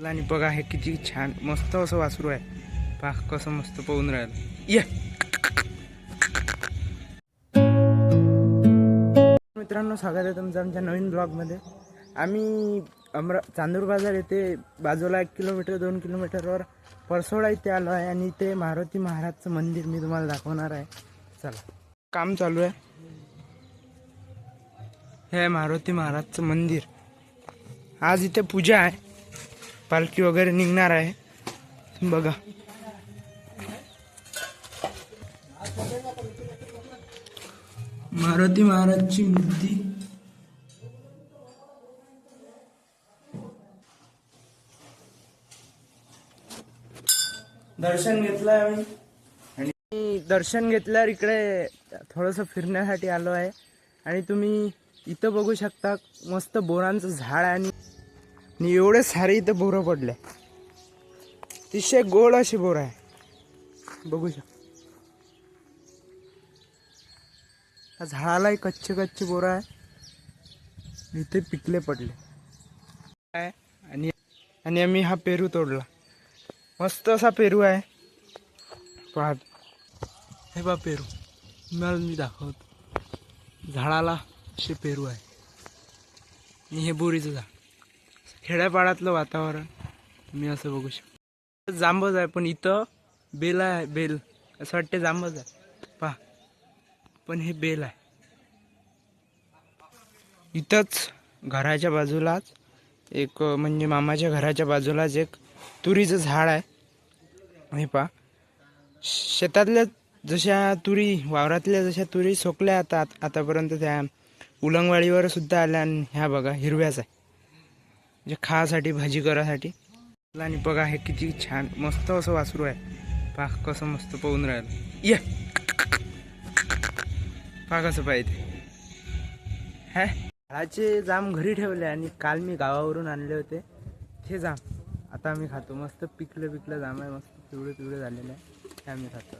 आणि बघा हे किती छान मस्त असं वासरू आहे. पाक कसं मस्त पाहून राहिलं. ये. मित्रांनो स्वागत आहे तुमचं आमच्या नवीन ब्लॉगमध्ये. आम्ही अमरा चांदूर बाजार येथे बाजूला एक किलोमीटर दोन किलोमीटरवर परसोडा इथे आलो आहे आणि इथे मारुती महाराजचं मंदिर मी तुम्हाला दाखवणार आहे. चला. काम चालू आहे. हे मारुती महाराजचं मंदिर. आज इथे पूजा आहे. पालखी वगैरे निघणार आहे. बघा. मारुती महाराजची मूर्ती. दर्शन घेतलं आम्ही. आणि दर्शन घेतल्यावर इकडे थोडंसं फिरण्यासाठी आलो आहे. आणि तुम्ही इथं बघू शकता मस्त बोरांचं झाड आणि आणि एवढे सारे इथं बोरं पडले अतिशय गोड अशी बोरं आहे. बघू शकता. झाडालाही कच्चे कच्चे बोरं आहे. इथे पिकले पडले. आहे. आणि आणि आम्ही हा पेरू तोडला. मस्त असा पेरू आहे. पाहत. हे बा पेरू. मला मी दाखवतो. झाडाला असे पेरू आहे. आणि हे बोरीचं झाड. खेड्यापाड्यातलं वातावरण तुम्ही असं बघू शकता. जांबच आहे पण इथं बेल आहे बेल. असं वाटते जांबच आहे. पहा. पण हे बेल आहे. इथंच घराच्या बाजूलाच एक म्हणजे मामाच्या घराच्या बाजूलाच एक तुरीचं झाड आहे. हे पहा. शेतातल्या जशा तुरी वावरातल्या जशा तुरी सोकल्या आता आतापर्यंत त्या उलंगवाडीवर सुद्धा आल्या आणि ह्या बघा हिरव्याच आहे. म्हणजे खासाठी भाजी करासाठी. आणि बघा हे किती छान मस्त असं वासरू आहे. पाक कसं मस्त पाहून राहिलं. ये. पाक कसं पाहिजे हे? झाडाचे जाम घरी ठेवले आणि काल मी गावावरून आणले होते. ते जाम. आता आम्ही खातो. मस्त पिकलं पिकलं जाम आहे. मस्त पिवळे पिवळे झालेलं आहे. ते आम्ही खातो.